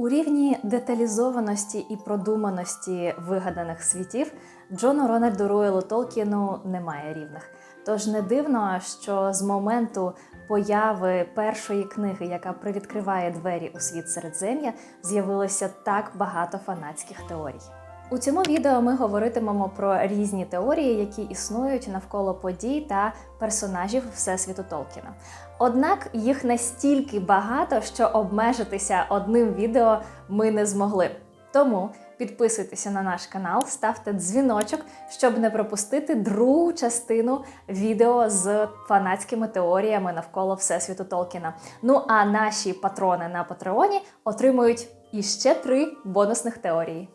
У рівні деталізованості і продуманості вигаданих світів Джону Рональду Ройлу Толкіну немає рівних. Тож не дивно, що з моменту появи першої книги, яка привідкриває двері у світ Середзем'я, з'явилося так багато фанатських теорій. У цьому відео ми говоритимемо про різні теорії, які існують навколо подій та персонажів Всесвіту Толкіна. Однак їх настільки багато, що обмежитися одним відео ми не змогли. Тому підписуйтеся на наш канал, ставте дзвіночок, щоб не пропустити другу частину відео з фанатськими теоріями навколо Всесвіту Толкіна. Ну а наші патрони на Патреоні отримують іще три бонусних теорії.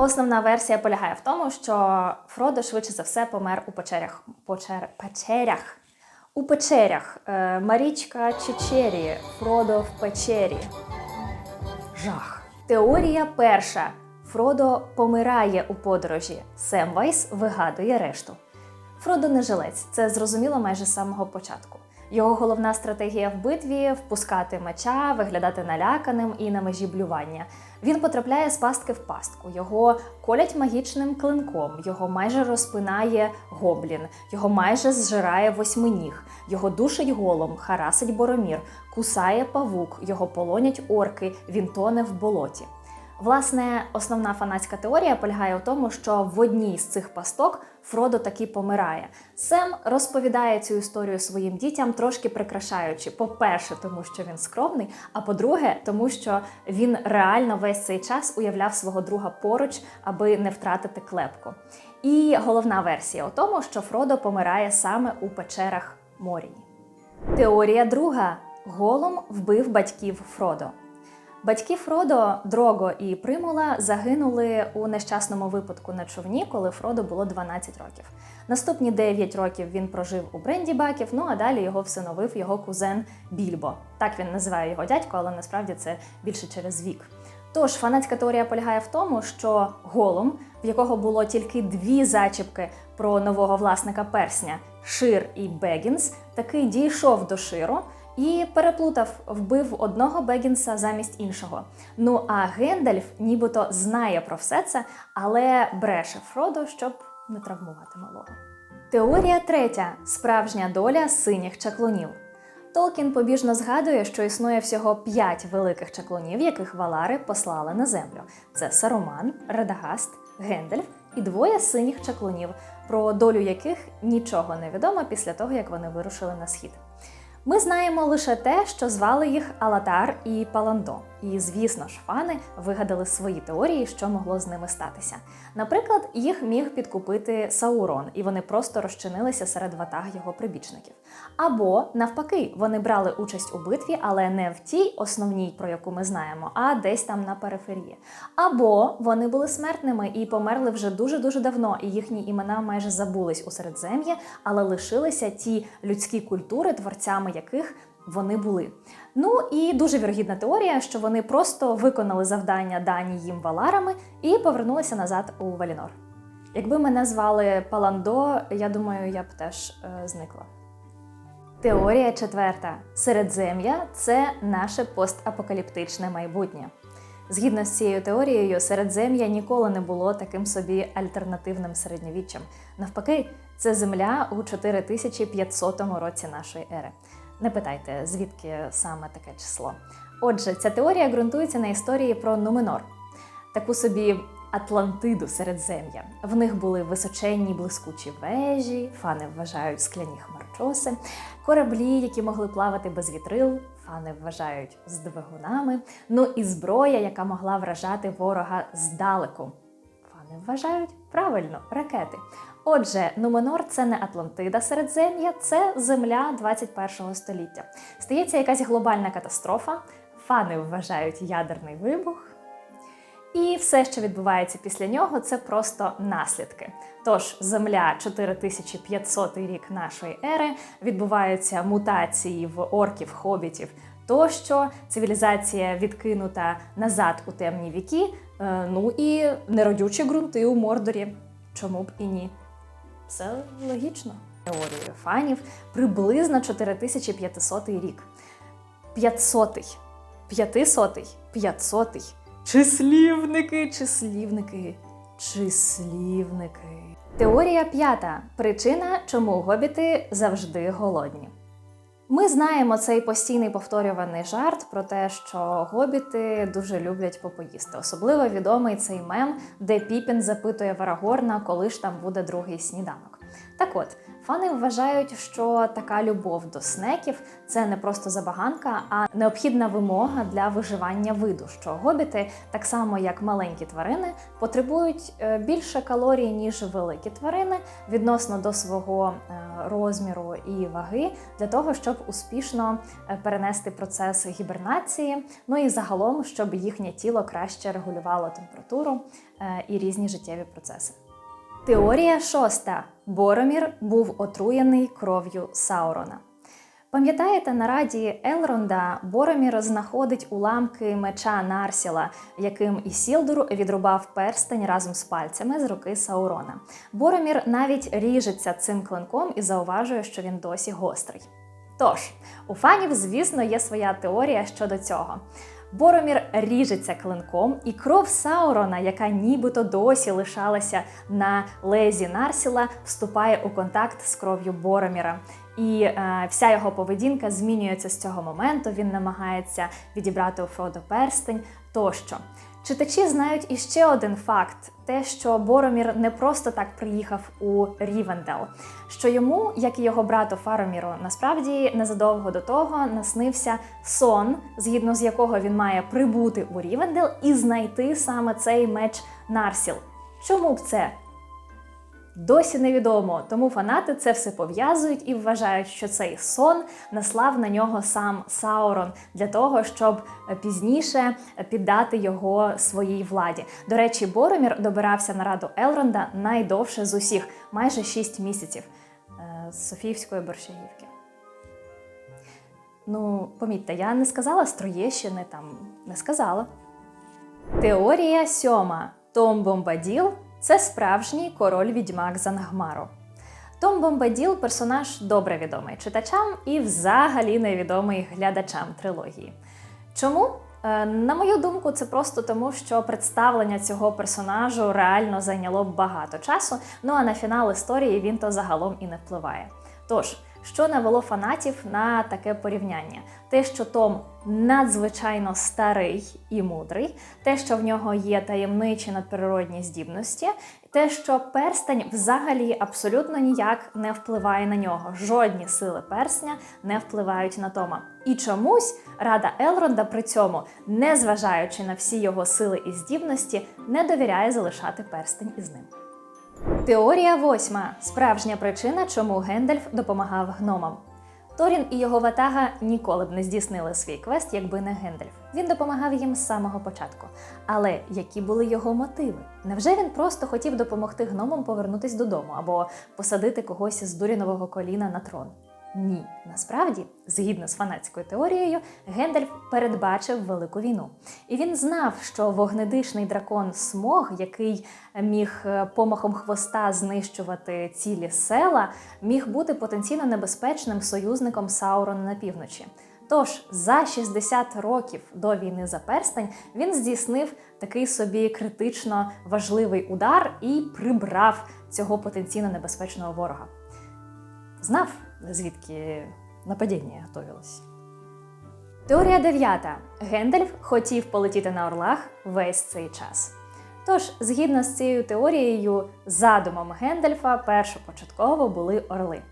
Основна версія полягає в тому, що Фродо швидше за все помер у печерях. Почер... печерях. У печерях. Е, Марічка Чечері. Фродо в печері. Жах. Теорія перша. Фродо помирає у подорожі. Семвайс вигадує решту. Фродо не жилець, це зрозуміло майже з самого початку. Його головна стратегія в битві впускати меча, виглядати наляканим і на межі блювання. Він потрапляє з пастки в пастку. Його колять магічним клинком, його майже розпинає гоблін, його майже зжирає восьминіг, його душить голом, харасить боромір, кусає павук, його полонять орки, він тоне в болоті. Власне, основна фанатська теорія полягає в тому, що в одній з цих пасток Фродо таки помирає. Сем розповідає цю історію своїм дітям, трошки прикрашаючи. По-перше, тому що він скромний, а по-друге, тому що він реально весь цей час уявляв свого друга поруч, аби не втратити клепку. І головна версія у тому, що Фродо помирає саме у печерах Моріні. Теорія друга: Голум вбив батьків Фродо. Батьки Фродо, Дрого і Примула загинули у нещасному випадку на човні, коли Фродо було 12 років. Наступні 9 років він прожив у Брендібаків, ну а далі його всиновив його кузен Більбо. Так він називає його дядько, але насправді це більше через вік. Тож фанатська теорія полягає в тому, що Голум, в якого було тільки дві зачіпки про нового власника персня Шир і Бегінс, таки дійшов до Ширу і переплутав, вбив одного Бегінса замість іншого. Ну а Гендальф нібито знає про все це, але бреше Фродо, щоб не травмувати малого. Теорія третя справжня доля синіх чаклунів. Толкін побіжно згадує, що існує всього п'ять великих чаклунів, яких валари послали на землю: це Саруман, Редагаст, Гендальф і двоє синіх чаклунів, про долю яких нічого не відомо після того, як вони вирушили на схід. Ми знаємо лише те, що звали їх Алатар і Паландо. І, звісно ж, фани вигадали свої теорії, що могло з ними статися. Наприклад, їх міг підкупити Саурон, і вони просто розчинилися серед ватаг його прибічників. Або, навпаки, вони брали участь у битві, але не в тій основній, про яку ми знаємо, а десь там на периферії. Або вони були смертними і померли вже дуже-дуже давно, і їхні імена майже забулись у середзем'ї, але лишилися ті людські культури, творцями яких вони були. Ну і дуже вірогідна теорія, що вони просто виконали завдання дані їм валарами і повернулися назад у Валінор. Якби мене звали Паландо, я думаю, я б теж е, зникла. Теорія четверта: Середзем'я це наше постапокаліптичне майбутнє. Згідно з цією теорією, середзем'я ніколи не було таким собі альтернативним середньовіччям. Навпаки, це земля у 4500 році нашої ери. Не питайте, звідки саме таке число. Отже, ця теорія ґрунтується на історії про Нуменор, таку собі Атлантиду середзем'я. В них були височенні блискучі вежі, фани вважають скляні хмарчоси, кораблі, які могли плавати без вітрил, фани вважають з двигунами, ну і зброя, яка могла вражати ворога здалеку. Фани вважають правильно ракети. Отже, Нуменор це не Атлантида Середзем'я, це земля 21 століття. Стається якась глобальна катастрофа, фани вважають ядерний вибух. І все, що відбувається після нього, це просто наслідки. Тож, земля 4500 рік нашої ери відбуваються мутації в орків, хобітів тощо, цивілізація відкинута назад у темні віки, е, ну і неродючі ґрунти у Мордорі. Чому б і ні? Все логічно. теорією фанів приблизно 4500 рік. 500 500 500 Числівники, числівники, числівники. Теорія п'ята. Причина, чому гобіти завжди голодні. Ми знаємо цей постійний повторюваний жарт про те, що гобіти дуже люблять попоїсти. Особливо відомий цей мем, де Піпін запитує Варагорна, коли ж там буде другий сніданок. Так от, фани вважають, що така любов до снеків це не просто забаганка, а необхідна вимога для виживання виду. Що гобіти, так само як маленькі тварини, потребують е, більше калорій, ніж великі тварини відносно до свого е, розміру і ваги, для того, щоб успішно е, перенести процес гібернації, ну і загалом, щоб їхнє тіло краще регулювало температуру і різні життєві процеси. Теорія шоста. Боромір був отруєний кров'ю Саурона. Пам'ятаєте, на раді Елронда Боромір знаходить уламки меча Нарсіла, яким Ісілдур відрубав перстень разом з пальцями з руки Саурона. Боромір навіть ріжеться цим клинком і зауважує, що він досі гострий. Тож, у фанів, звісно, є своя теорія щодо цього. Боромір ріжеться клинком, і кров Саурона, яка нібито досі лишалася на лезі Нарсіла, вступає у контакт з кров'ю Бороміра. І е, вся його поведінка змінюється з цього моменту. Він намагається відібрати у Фродо перстень тощо. Читачі знають іще один факт: те, що Боромір не просто так приїхав у Рівендел, що йому, як і його брату Фароміру, насправді незадовго до того наснився сон, згідно з якого він має прибути у Рівендел і знайти саме цей меч Нарсіл. Чому б це? Досі невідомо, тому фанати це все пов'язують і вважають, що цей сон наслав на нього сам Саурон для того, щоб пізніше піддати його своїй владі. До речі, Боромір добирався на раду Елронда найдовше з усіх майже 6 місяців е, з Софіївської борщагівки. Ну, помітьте, я не сказала з Троєщини, там не сказала. Теорія сьома. Том Бомбаділ це справжній король відьмак Зангмару. Том Бомбаділ персонаж добре відомий читачам і взагалі невідомий глядачам трилогії. Чому? Е, На мою думку, це просто тому, що представлення цього персонажу реально зайняло багато часу. Ну а на фінал історії він то загалом і не впливає. Тож, що навело фанатів на таке порівняння? Те, що Том надзвичайно старий і мудрий, те, що в нього є таємничі надприродні здібності, те, що перстень взагалі абсолютно ніяк не впливає на нього. Жодні сили персня не впливають на Тома. І чомусь рада Елронда при цьому, незважаючи на всі його сили і здібності, не довіряє залишати перстень із ним. Теорія восьма справжня причина, чому Гендальф допомагав гномам. Торін і його ватага ніколи б не здійснили свій квест, якби не Гендальф. Він допомагав їм з самого початку. Але які були його мотиви? Невже він просто хотів допомогти гномам повернутись додому або посадити когось з Дурінового коліна на трон? Ні, насправді, згідно з фанатською теорією, Гендальф передбачив велику війну, і він знав, що вогнедишний дракон Смог, який міг е, помахом хвоста знищувати цілі села, міг бути потенційно небезпечним союзником Саурона на півночі. Тож за 60 років до війни за перстень він здійснив такий собі критично важливий удар і прибрав цього потенційно небезпечного ворога. Знав, звідки нападіння готовилось. Теорія дев'ята. Гендальф хотів полетіти на орлах весь цей час. Тож, згідно з цією теорією, задумом Гендальфа першопочатково були орли.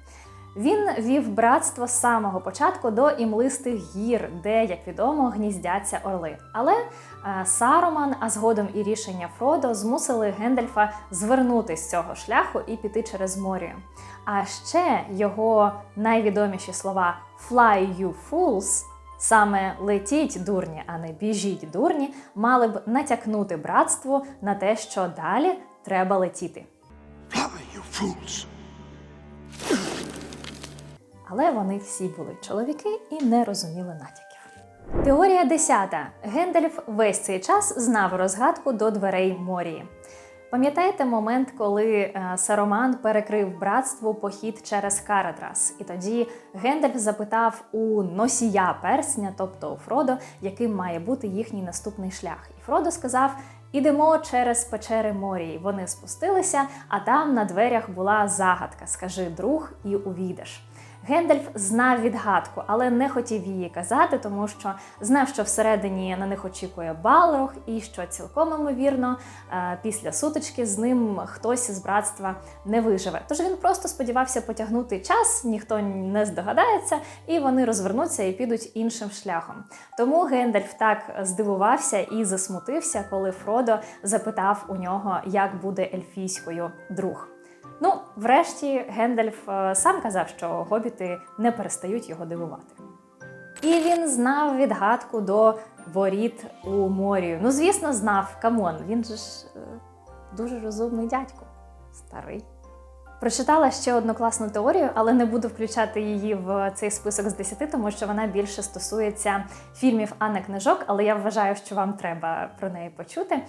Він вів братство з самого початку до імлистих гір, де, як відомо, гніздяться орли. Але е, Саруман, а згодом і рішення Фродо змусили Гендальфа звернути з цього шляху і піти через морію. А ще його найвідоміші слова «Fly, you fools» Саме летіть дурні, а не біжіть дурні, мали б натякнути братству на те, що далі треба летіти. Але вони всі були чоловіки і не розуміли натяків. Теорія 10. Гендальф весь цей час знав розгадку до дверей Морії. Пам'ятаєте момент, коли е, Сароман перекрив братству похід через Карадрас? І тоді Гендальф запитав у носія персня, тобто у Фродо, яким має бути їхній наступний шлях. І Фродо сказав: Ідемо через печери морі. Вони спустилися, а там на дверях була загадка: Скажи друг і увійдеш. Гендальф знав відгадку, але не хотів її казати, тому що знав, що всередині на них очікує Балрог, і що цілком ймовірно е, після сутички з ним хтось з братства не виживе. Тож він просто сподівався потягнути час, ніхто не здогадається, і вони розвернуться і підуть іншим шляхом. Тому Гендальф так здивувався і засмутився, коли Фродо запитав у нього, як буде ельфійською друг. Ну, врешті, Гендальф е, сам казав, що гобіти не перестають його дивувати. І він знав відгадку до воріт у морі. Ну, звісно, знав, камон, він же ж е, дуже розумний дядько, старий. Прочитала ще одну класну теорію, але не буду включати її в цей список з 10, тому що вона більше стосується фільмів, а не книжок, але я вважаю, що вам треба про неї почути.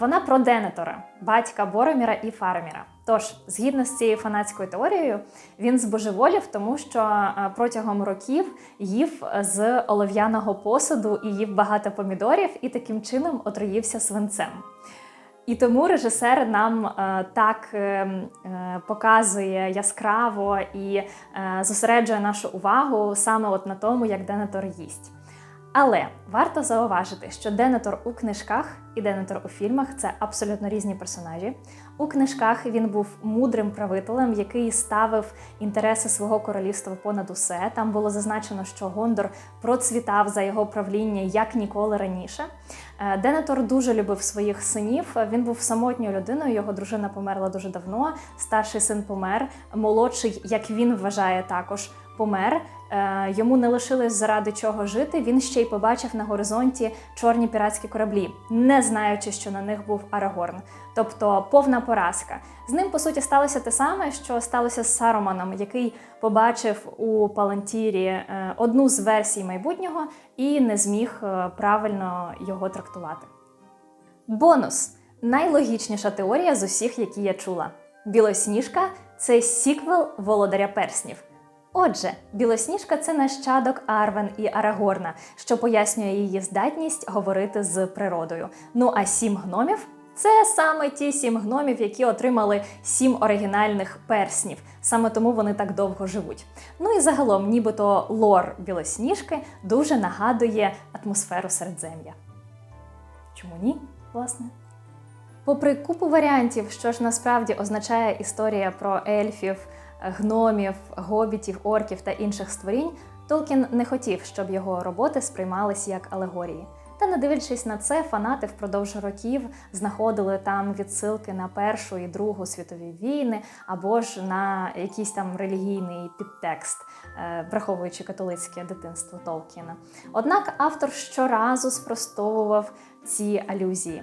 Вона про Денетора, батька Бороміра і Фароміра. Тож, згідно з цією фанатською теорією, він збожеволів, тому що е, протягом років їв з олов'яного посуду і їв багато помідорів, і таким чином отруївся свинцем. І тому режисер нам е, так е, е, показує яскраво і зосереджує нашу увагу саме от на тому, як Денетор їсть. Але варто зауважити, що Денетор у книжках і Денетор у фільмах це абсолютно різні персонажі. У книжках він був мудрим правителем, який ставив інтереси свого королівства понад усе. Там було зазначено, що Гондор процвітав за його правління як ніколи раніше. Е, Денетор дуже любив своїх синів. Він був самотньою людиною. Його дружина померла дуже давно. Старший син помер. Молодший, як він вважає, також помер. Е, Йому не лишилось заради чого жити. Він ще й побачив на горизонті чорні піратські кораблі, не знаючи, що на них був Арагорн. Тобто повна поразка. З ним, по суті, сталося те саме, що сталося з Сароманом, який побачив у Палантірі е, одну з версій майбутнього і не зміг е, правильно його трактувати. Бонус найлогічніша теорія з усіх, які я чула. Білосніжка це сіквел Володаря перснів. Отже, білосніжка це нащадок Арвен і Арагорна, що пояснює її здатність говорити з природою. Ну а сім гномів це саме ті сім гномів, які отримали сім оригінальних перснів. Саме тому вони так довго живуть. Ну і загалом, нібито лор білосніжки дуже нагадує атмосферу середзем'я. Чому ні, власне? Попри купу варіантів, що ж насправді означає історія про ельфів, гномів, гобітів, орків та інших створінь, Толкін не хотів, щоб його роботи сприймались як алегорії. Та не дивлячись на це, фанати впродовж років знаходили там відсилки на Першу і Другу світові війни, або ж на якийсь там релігійний підтекст, е, враховуючи католицьке дитинство Толкіна. Однак автор щоразу спростовував ці алюзії.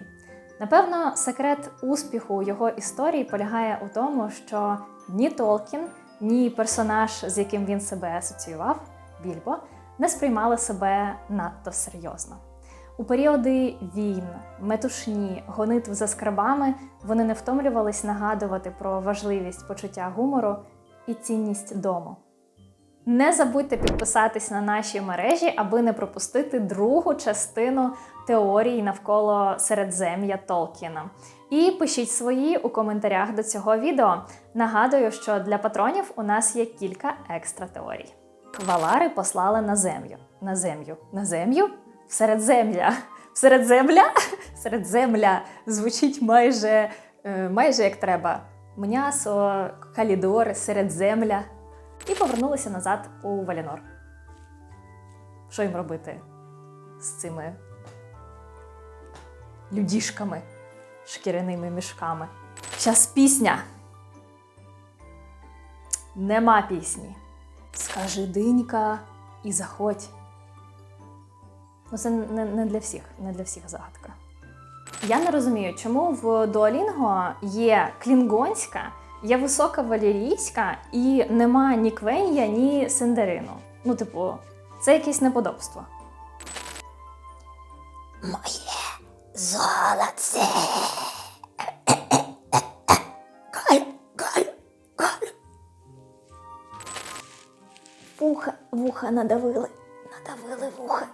Напевно, секрет успіху його історії полягає у тому, що ні Толкін, ні персонаж, з яким він себе асоціював, Більбо, не сприймали себе надто серйозно. У періоди війн, метушні, гонитв за скарбами вони не втомлювались нагадувати про важливість почуття гумору і цінність дому. Не забудьте підписатись на наші мережі, аби не пропустити другу частину теорії навколо середзем'я Толкіна. І пишіть свої у коментарях до цього відео. Нагадую, що для патронів у нас є кілька екстра теорій. Валари послали на землю. На землю. На землю? Середземля. Середземля? Середземля звучить майже, е, майже як треба. М'ясо, калідор, середземля. І повернулися назад у Валінор. Що їм робити з цими людішками, шкіряними мішками? Щас пісня. Нема пісні. Скажи динька і заходь. Ну, це не, не для всіх, не для всіх загадка. Я не розумію, чому в Duolingo є клінгонська, я висока валірійська і нема ні квен'я, ні сендерину. Ну, типу, це якесь неподобство. Моє золоце. Вуха, вуха надавили, надавили вуха.